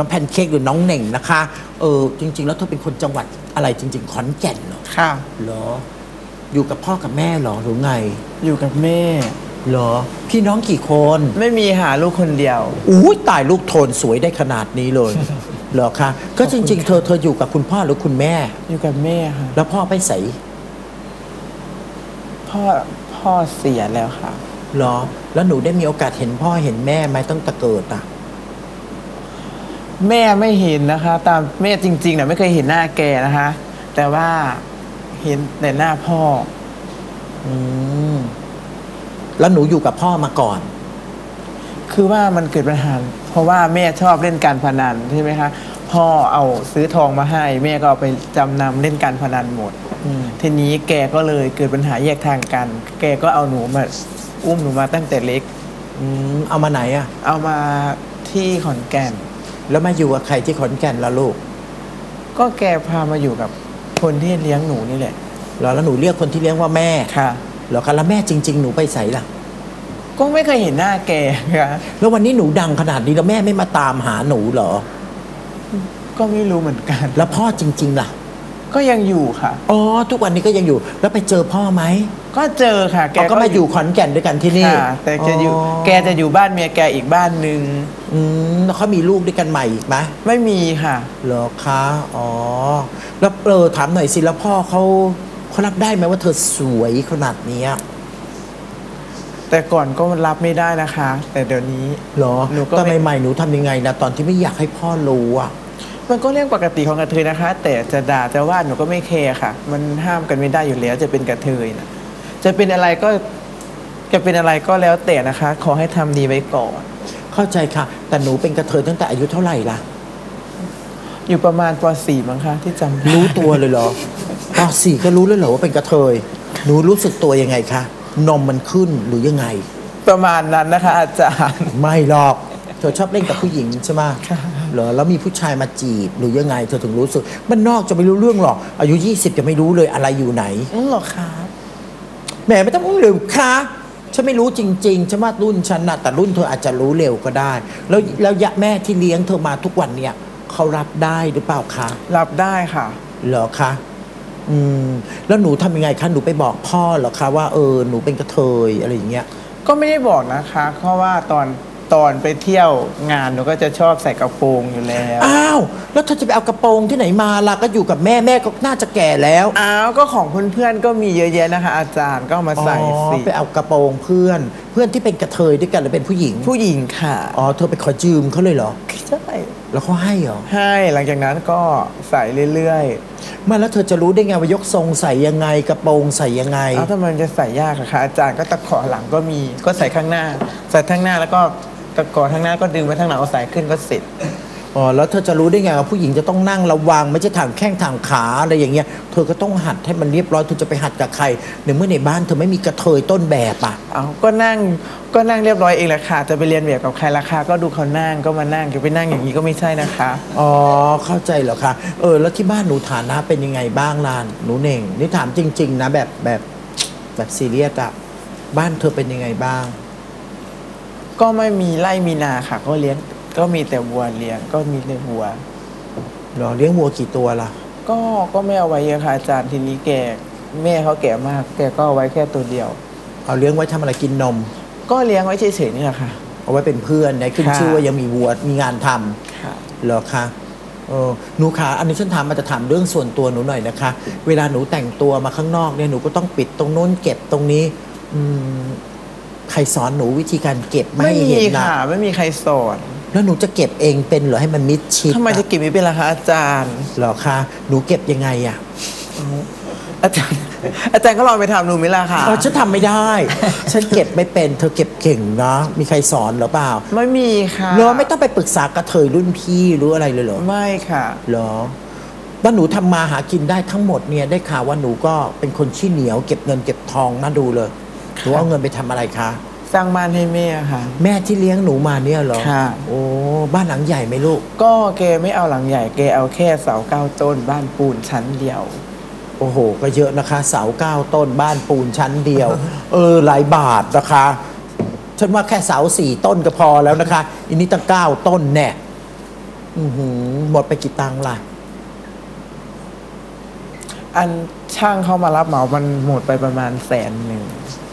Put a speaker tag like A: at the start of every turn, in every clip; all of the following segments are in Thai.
A: น้องแพนเค้กหรือน้องเหน่งนะคะเออจริง ๆ แล้วเธอเป็นคนจังหวัดอะไรจริง ๆ ขอนแก่นเหรอ
B: ค่ะ
A: เหรอ อยู่กับพ่อกับแม่เหรอหรือไง
B: อยู่กับแม่
A: เหรอ พี่น้องกี่คน
B: ไม่มีหาลูกคนเดียว
A: อู้ตายลูกโทนสวยได้ขนาดนี้เลย เหรอคะ ก็จริง ๆ เธอเธออยู่กับคุณพ่อหรือคุณแม่
B: อยู่กับแม่ค่ะ
A: แล้วพ่อไปใส่
B: พ่อพ่อเสียแล้วค่ะ
A: เหรอ แล้วหนูได้มีโอกาสเห็นพ่อเห็นแม่ไหมตั้งแต่เกิดอะ
B: แม่ไม่เห็นนะคะ ตามแม่จริงๆเนี่ยไม่เคยเห็นหน้าแกนะคะ แต่ว่าเห็นแต่หน้าพ่อ
A: อืมแล้วหนูอยู่กับพ่อมาก่อน
B: คือว่ามันเกิดปัญหาเพราะว่าแม่ชอบเล่นการพนันใช่ไหมคะพ่อเอาซื้อทองมาให้ แม่ก็เอาไปจำนำเล่นการพนันหมด
A: อืม
B: ทีนี้แกก็เลยเกิดปัญหาแยกทางกัน แกก็เอาหนูมาอุ้มหนูมาตั้งแต่เล็ก
A: อืมเอามาไหนอะ
B: เอามาที่ขอนแก่น
A: แล้วมาอยู่กับใครที่ขอนแก่นละลูก
B: ก็แกพามาอยู่กับคนที่เลี้ยงหนูนี่แหละ
A: เหรอแล้วหนูเรียกคนที่เลี้ยงว่าแม่
B: ค่ะ
A: เหรอคะแล้วแม่จริง ๆ หนูไปใส่ล่ะ
B: ก็ไม่เคยเห็นหน้าแกค่ะ
A: แล้ววันนี้หนูดังขนาดนี้แล้วแม่ไม่มาตามหาหนูเหรอ
B: ก็ไม่รู้เหมือนกัน
A: แล้วพ่อจริง ๆ ล่ะ
B: ก็ยังอยู่ค่ะ
A: อ๋อทุกวันนี้ก็ยังอยู่แล้วไปเจอพ่อไหม
B: ก็เจอค่ะ แก
A: แกก็มาอยู่ขอนแก่นด้วยกันที่นี่
B: ค่ะแต่จะอยู่ แกจะอยู่บ้านเมียแกอีกบ้านหนึ่ง
A: อืมแล้วเขามีลูกด้วยกันใหม่อีกไหม
B: ไม่มีค่ะ
A: เหรอคะอ๋อแล้วเออถามหน่อยสิแล้วพ่อเขาเขารับได้ไหมว่าเธอสวยขนาดเนี้ย
B: แต่ก่อนก็รับไม่ได้นะคะ แต่เดี๋ยวนี้
A: เหรอ
B: หนูก็
A: ตอน
B: ไม่
A: ใหม่ๆหนูทำยังไงนะตอนที่ไม่อยากให้พ่อรู้อะ
B: มันก็เรื่องปกติของกระเทยนะคะ แต่จะด่าจะว่าหนูก็ไม่แคร์ค่ะ มันห้ามกันไม่ได้อยู่แล้ว จะเป็นกระเทยนะจะเป็นอะไรก็จะเป็นอะไรก็แล้วแต่นะคะ ขอให้ทำดีไว้ก่อน
A: เข้าใจค่ะ แต่หนูเป็นกระเทยตั้งแต่อายุเท่าไหร่ล่ะ
B: อยู่ประมาณป .4 มั้งคะที่จำได้
A: รู้ตัวเลยเหรอปสี่ก็รู้เลยเหรอว่าเป็นกระเทย หนูรู้สึกตัวยังไงคะ นมมันขึ้นหรือยังไง
B: ประมาณนั้นนะคะ อาจารย์
A: ไม่หรอก เธอชอบเล่นกับผู้หญิงใช่ไหม
B: ค่ะ
A: เหรอแล้วมีผู้ชายมาจีบหรือยังไงเธอถึงรู้สึกมันนอกจะไม่รู้เรื่องหรอก อายุ 20 จะไม่รู้เลยอะไรอยู่ไหน
B: อืมเหรอคะ
A: แหมไม่ต้องอุ้งเร็วค่ะฉันไม่รู้จริงๆฉันว่ารุ่นฉันนะแต่รุ่นเธออาจจะรู้เร็วก็ได้ แล้วแล้วยะแม่ที่เลี้ยงเธอมาทุกวันเนี่ยเขารับได้หรือเปล่าคะ
B: รับได้ค่ะ
A: เหรอคะอืมแล้วหนูทำยังไงคะหนูไปบอกพ่อเหรอคะว่าเออหนูเป็นกระเทยอะไรอย่างเงี้ย
B: ก็ไม่ได้บอกนะคะเพราะว่าตอน ตอนไปเที่ยวงานหนูก็จะชอบใส่กระโปรงอยู่แล้ว
A: อ้าว แล้วเธอจะไปเอากระโปรงที่ไหนมาล่ะก็อยู่กับแม่แม่ก็น่าจะแก่แล้ว
B: อ้าว ก็ของเพื่อนๆก็มีเยอะแยะนะคะ อาจารย์ก็เอามาใส่
A: อ๋อ
B: สิ
A: ไปเอากระโปรงเพื่อน เพื่อนที่เป็นกระเทยด้วยกันหรือเป็นผู้หญิง
B: ผู้หญิงค่ะ
A: อ๋อเธอไปขอยืมเขาเลยเหรอ
B: ใช่
A: แล้วเขาให้เหรอ
B: ให้หลังจากนั้นก็ใส่เรื่อย
A: ไมาแล้วเธอจะรู้ได้ไงว่ายกทรงใส่ยังไงกระโปรงใส่ยังไง
B: ๆเอาถ้ามันจะใส่ยากอะคะอาจารย์ก็ตะขอหลังก็มีก็ใส่ข้างหน้า ใส่ข้างหน้าแล้วก็ ตะขอข้างหน้าก็ดึงไปข้างหลังเอาใส่ขึ้นก็เสร็จ
A: อ๋อแล้วเธอจะรู้ได้ไงว่าผู้หญิงจะต้องนั่งระวังไม่ใช่ถางแข้งถางขาอะไรอย่างเงี้ยเธอก็ต้องหัดให้มันเรียบร้อยเธอจะไปหัดกับใครในเมื่อในบ้านเธอไม่มีกระเทยต้นแบบอะ
B: เอาก็นั่งก็นั่งเรียบร้อยเองแหละค่ะจะไปเรียนแบบกับใครราคาก็ดูเขานั่งก็มานั่งจะไปนั่งอย่างนี้ก็ไม่ใช่นะคะ
A: อ๋อเข้าใจเหรอคะเออแล้วที่บ้านหนูฐานะเป็นยังไงบ้างลานหนูเน่งนี่ถามจริง ๆ นะแบบแบบแบบซีเรียสอะบ้านเธอเป็นยังไงบ้าง
B: ก็ไม่มีไร่มีนาค่ะ ก็เลี้ยงก็มีแต่วัวเลี้ยงก็มีแต่วัว
A: เหรอเลี้ยงวัวกี่ตัวล่ะ
B: ก็ก็ไม่เอาไว้เยอะค่ะอาจารย์ทีนี้แกแม่เขาแก่มาก แกก็เอาไว้แค่ตัวเดียว
A: เอาเลี้ยงไว้ทำอะไรกินนม
B: ก็เลี้ยงไว้เฉยๆนี่แหละค่ะ
A: เอาไว้เป็นเพื่อนนะขึ้น
B: ค่ะ
A: ชื่อว่ายังมีวัวมีงานทำ
B: ค่ะ
A: เหรอคะเออหนูขาอันนี้ฉันถามมาจะถามเรื่องส่วนตัวหนูหน่อยนะคะ เวลาหนูแต่งตัวมาข้างนอกเนี่ยหนูก็ต้องปิดตรงโน้นเก็บตรงนี้ อืม ใครสอนหนูวิธีการเก็บไม่
B: ไม่
A: ให้
B: มี
A: เห็นนะ
B: ค่ะ ไม่มีใครสอน
A: แล้วหนูจะเก็บเองเป็นเหรอให้มันมิดชิด
B: ทำไม
A: อะ
B: จะเก็บไม่เป็นล่ะคะอาจารย์
A: เหรอคะหนูเก็บยังไงอะ
B: อาจารย์ อาจารย์ก็ลองไปทำดูไหมล่ะค่ะ
A: เออฉันทำไม่ได้ ฉันเก็บไม่เป็น เธอเก็บเก่งนะมีใครสอนหรือเปล่า
B: ไม่มีค่ะ
A: เหรอไม่ต้องไปปรึกษากระเทยรุ่นพี่หรืออะไรเลยเหรอ
B: ไม่ค่ะ
A: เหรอว่าหนูทำมาหากินได้ทั้งหมดเนี่ยได้ข่าวว่าหนูก็เป็นคนขี้เหนียว เก็บเงินเก็บทองน่าดูเลย หนูเอาเงินไปทำอะไรคะ
B: สร้างบ้านให้แม่ค่ะ
A: แม่ที่เลี้ยงหนูมาเนี่ยเหรอ
B: ค่ะ
A: โอ้บ้านหลังใหญ่ไหมลูก
B: ก็แกไม่เอาหลังใหญ่แกเอาแค่เสาเก้าต้น บ้านปูนชั้นเดียว
A: โอ้โห ก็เยอะนะคะ เสาเก้าต้นบ้านปูนชั้นเดียว เออ หลายบาทนะคะ ฉันว่าแค่เสาสี่ต้นก็พอแล้วนะคะอันนี้ตั้งเก้าต้นแน่อือหือหมดไปกี่ตังค์ล่ะ
B: อันช่างเข้ามารับเหมามันหมดไปประมาณแสนหนึ่ง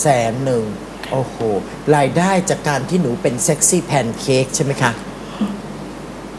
A: แสนหนึ่งโอ้โห รายได้จากการที่หนูเป็นเซ็กซี่แพนเค้กใช่ไหมคะ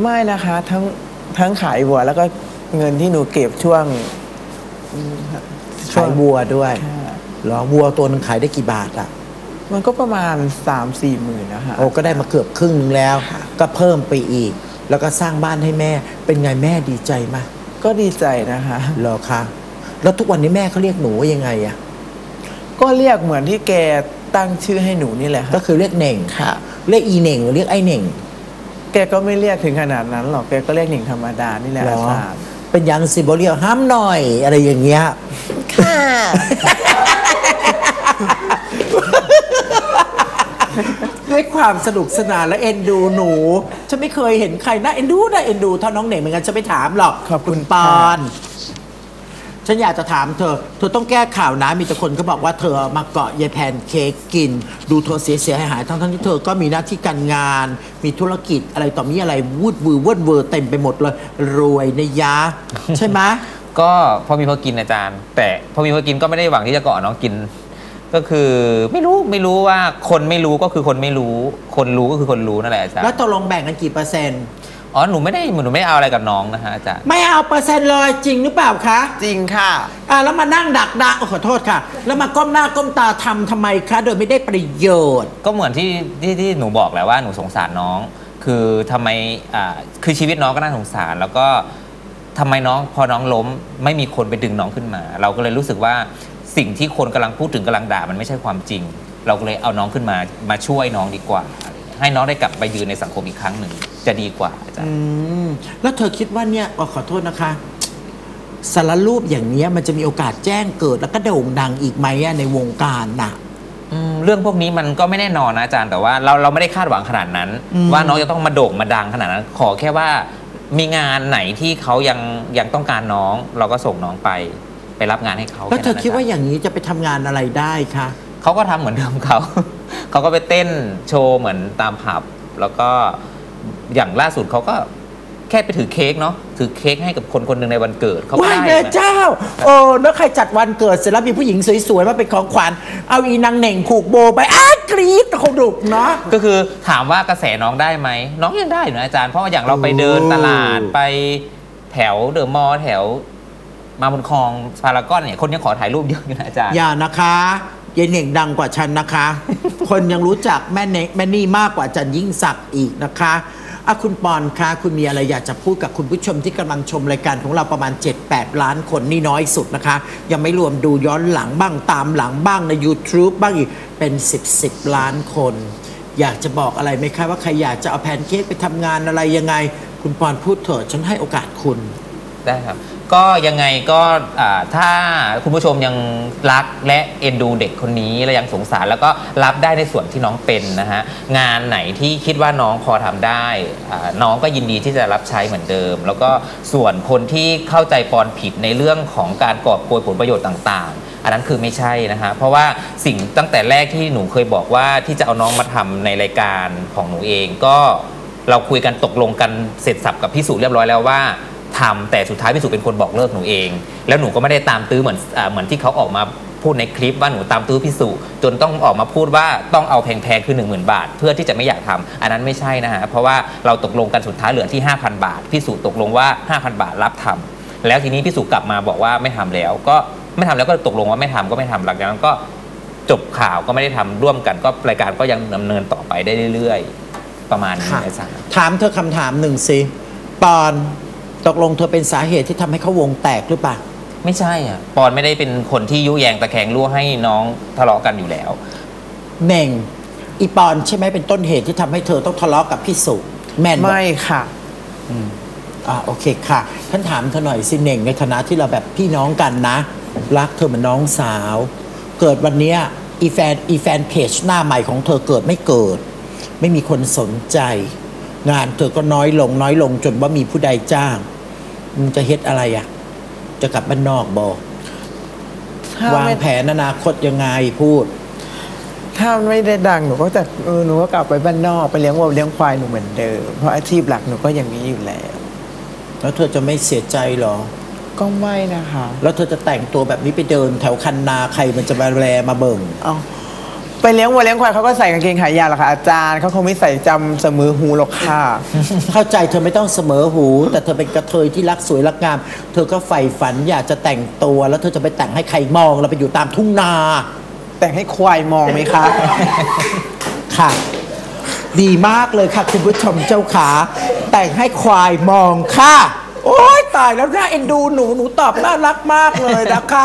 B: ไม่นะคะ ทั้งทั้งขายวัวแล้วก็เงินที่หนูเก็บช่วงอืมช่
A: ขา
B: วยง
A: วัวด้วย
B: ค่ะ
A: เหรอวัวตัวหนึงขายได้กี่บาทอะ
B: มันก็ประมาณสามสี่หมื่นนะคะ
A: โอ้ก็ได้มาเกือบครึ่งหนึงแล้วก็เพิ่มไปอีก แล้วก็สร้างบ้านให้แม่ เป็นไงแม่ดีใจมาก
B: ก็ดีใจนะคะ
A: เหรอคะ แล้วทุกวันนี้แม่เขาเรียกหนูว่ายังไงอะ
B: ก็เรียกเหมือนที่แกตั้งชื่อให้หนูนี่แหละ
A: ก็
B: ค่ะ
A: คือเรียกเหน่ง
B: ค่ะ
A: เรียกอีเหน่งหรือเรียกไอ้เหน่ง
B: แกก็ไม่เรียกถึงขนาดนั้นหรอกแกก็เรียกหนิงธรรมดานี่แหละ
A: เหร
B: อา
A: อ
B: จารย์
A: เป็นยังสิบเรียกห้ามหน่อย อะไรอย่างเงี้ย
B: ค่ะ
A: ด้วยความสนุกสนานและเอ็นดูหนูฉันไม่เคยเห็นใครน่าเอ็นดูน่าเอ็นดูเท่าน้องเหน่งเหมือนกันฉันไม่ถามหรอก
B: ขอบคุณ
A: ปอ
B: ค่ะ
A: น ฉันอยากจะถามเธอ เธอต้องแก้ข่าวนะ มีแต่คนก็บอกว่าเธอมาเกาะยายแพนเค้กกิน ดูเธอเสียเสียหายหายทั้งทั้งๆที่เธอก็มีหน้าที่การงาน มีธุรกิจอะไรต่อมีอะไรวูดวือเวิร์ดเวอร์เต็มไปหมดเลย รวยในะยะ ใช่ไหม
C: ก็พอมีพอกินอาจารย์ แต่พอมีพอกินก็ไม่ได้หวังที่จะเกาะน้องกิน ก็คือไม่รู้ไม่รู้ว่าคนไม่รู้ก็คือคนไม่รู้ คนรู้ก็คือคนรู้นั่นแหละอาจารย์
A: แล้วตกลงแบ่งกันกี่เปอร์เซ็นต์
C: อ๋อหนูไม่ได้หนูไม่ได้เอาอะไรกับน้องนะฮะอาจารย์
A: ไม่เอาเปอร์เซ็นต์เลยจริงหรือเปล่าคะ
B: จริงค่ะ
A: อ่าแล้วมานั่งดักดาโอ้ขอโทษค่ะ แล้วมาก้มหน้าก้มตาทำทำไมคะ โดยไม่ได้ประโยชน์
C: ก็เหมือนที่ที่ที่หนูบอกแหละว่าหนูสงสารน้อง คือทำไมอ่าคือชีวิตน้องก็น่าสงสาร แล้วก็ทำไมน้องพอน้องล้ม ไม่มีคนไปดึงน้องขึ้นมา เราก็เลยรู้สึกว่าสิ่งที่คนกำลังพูดถึงกำลังด่ามันไม่ใช่ความจริง เราก็เลยเอาน้องขึ้นมามาช่วยน้องดีกว่าอะไรเงี้ย ให้น้องได้กลับไปยืนในสังคมอีกครั้งหนึ่งจะดีกว่าอาจารย์
A: อืมแล้วเธอคิดว่าเนี่ยอ๋อขอโทษนะคะสารรูปอย่างเนี้ยมันจะมีโอกาสแจ้งเกิดแล้วก็โด่งดังอีกไหมอะในวงการน่ะ
C: อืมเรื่องพวกนี้มันก็ไม่แน่นอนนะอาจารย์แต่ว่าเราเราไม่ได้คาดหวังขนาดนั้น
A: อืม
C: ว่าน้องจะต้องมาโด่งมาดังขนาดนั้น ขอแค่ว่ามีงานไหนที่เขายังยังต้องการน้อง เราก็ส่งน้องไปไปรับงานให้เขา
A: แล้วเธอ
C: นั้น
A: คิดว่า
C: จร
A: อย่างนี้จะไปทำงานอะไรได้คะ
C: เขาก็ทำเหมือนเดิมเขา เขาก็ไปเต้นโชว์เหมือนตามผับ แล้วก็อย่างล่าสุดเขาก็แค่ไปถือเค้กเนาะถือเค้กให้กับคนคนหนึ่งในวันเกิดเขาก็
A: ว้าย
C: ได้
A: แม่
C: นะ
A: เจ้า โอ้แล้วใครจัดวันเกิดเสร็จแล้วมีผู้หญิงสวยๆมาเป็นของขวัญ เอาอีนางเหน่งผูกโบไปอ้ากรี๊ดเขาดุกเนาะ
C: ก็คือถามว่ากระแสน้องได้ไหมน้องยังได้อยู่นะอาจารย์เพราะว่าอย่างเราไปเดินตลาด
A: โอ้
C: ไปแถวเดอะมอลล์แถว มาบนคลองพารากอนเนี่ยคนยังขอถ่ายรูปเยอะอยู่นะอาจารย์
A: อย่านะคะยายเหน่งดังกว่าฉันนะคะ คนยังรู้จักแม่เนกแม่นี่มากกว่าอาจันยิ่งศักดิ์อีกนะคะอะคุณปอนคะคุณมีอะไรอยากจะพูดกับคุณผู้ชมที่กำลังชมรายการของเราประมาณ 7-8 ล้านคนนี่น้อยสุดนะคะ ยังไม่รวมดูย้อนหลังบ้างตามหลังบ้างใน YouTube บ้างอีกเป็น 10 10 ล้านคน อยากจะบอกอะไรไหมคะว่าใครอยากจะเอาแพนเค้กไปทำงานอะไรยังไง คุณปอนพูดเถอะฉันให้โอกาสคุณ
C: ได้ครับ ก็ยังไงก็อ่าถ้าคุณผู้ชมยังรักและเอ็นดูเด็กคนนี้และยังสงสารแล้วก็รับได้ในส่วนที่น้องเป็นนะฮะงานไหนที่คิดว่าน้องพอทำได้อ่าน้องก็ยินดีที่จะรับใช้เหมือนเดิม แล้วก็ส่วนคนที่เข้าใจปอนผิดในเรื่องของการกอบโกยผลประโยชน์ต่าง ๆ อันนั้นคือไม่ใช่นะฮะเพราะว่าสิ่งตั้งแต่แรกที่หนูเคยบอกว่าที่จะเอาน้องมาทำในรายการของหนูเองก็เราคุยกันตกลงกันเสร็จสับกับพี่สุเรียบร้อยแล้วว่า ทำแต่สุดท้ายพี่สุเป็นคนบอกเลิกหนูเอง แล้วหนูก็ไม่ได้ตามตื้อเหมือนอเหมือนที่เขาออกมาพูดในคลิปว่าหนูตามตื้อพี่สุจนต้องออกมาพูดว่าต้องเอาแพงๆคือ 1 0,000 บาท เพื่อที่จะไม่อยากทำอันนั้นไม่ใช่นะฮะเพราะว่าเราตกลงกันสุดท้ายเหลือที่ 5,000 บาทพี่สุตกลงว่า 5,000 บาทรับทำแล้วทีนี้พี่สุกลับมาบอกว่าไม่ทำแล้ว ก็ไม่ทำแล้วก็ตกลงว่าไม่ทำก็ไม่ทำหลังจากนั้นก็จบข่าวก็ไม่ได้ทำร่วมกันก็รายการก็ยังดำเนินต่อไปได้เรื่อยๆ ประมาณนี้
A: ค่ะ
C: จารย์
A: ถามเธอคำถามหนึ่งสิปอน ตกลงเธอเป็นสาเหตุที่ทำให้เขาวงแตกหรือเปล่า
C: ไม่ใช่อะปอนไม่ได้เป็นคนที่ยุแยงตะแคงรั่วให้น้องทะเลาะกันอยู่แล้ว
A: เน่งอีปอนใช่ไหมเป็นต้นเหตุที่ทำให้เธอต้องทะเลาะกับพี่สุแม่นบอก
B: ไม่ค่ะ
A: อ่าโอเคค่ะท่านถามเธอหน่อยสิเน่งในฐานะที่เราแบบพี่น้องกันนะ รักเธอเหมือนน้องสาว เกิดวันเนี้ยอีแฟนอีแฟนเพจหน้าใหม่ของเธอเกิดไม่เกิด ไม่มีคนสนใจ งานเธอก็น้อยลงน้อยลงจนว่ามีผู้ใดจ้าง มึงจะเฮ็ดอะไรอะ จะกลับบ้านนอกบอก
B: ถ้าวา
A: ง
B: ไม่
A: แผนอนาคตยังไงพูด
B: ถ้าไม่ได้ดังหนูก็จะเออหนูก็กลับไปบ้านนอกไปเลี้ยงวัวเลี้ยงควายหนูเหมือนเดิมเพราะอาชีพหลักหนูก็อย่างนี้อยู่แล้ว
A: แล้วเธอจะไม่เสียใจเหรอ
B: ก็ไม่นะคะ
A: แล้วเธอจะแต่งตัวแบบนี้ไปเดินแถวคันนาใครมันจะมาแลมาเบิ่ง
B: เอา ไปเลี้ยงวัวเลี้ยงควายเขาก็ใส่กางเกงขายาวหรอกค่ะอาจารย์เขาคงไม่ใส่จำเสมอหูหรอกค่ะ
A: เข้าใจเธอไม่ต้องเสมอหู แต่เธอเป็นกระเทยที่รักสวยรักงาม เธอก็ใฝ่ฝันอยากจะแต่งตัวแล้วเธอจะไปแต่งให้ใครมองเราไปอยู่ตามทุ่งนา
B: แต่งให้ควายมองไหมคะ
A: ค่ะ ดีมากเลยค่ะคุณผู้ชมเจ้าขา แต่งให้ควายมองค่ะ โอ๊ยตายแล้วน่าเอ็นดูหนูหนูตอบน่ารักมากเลยนะคะ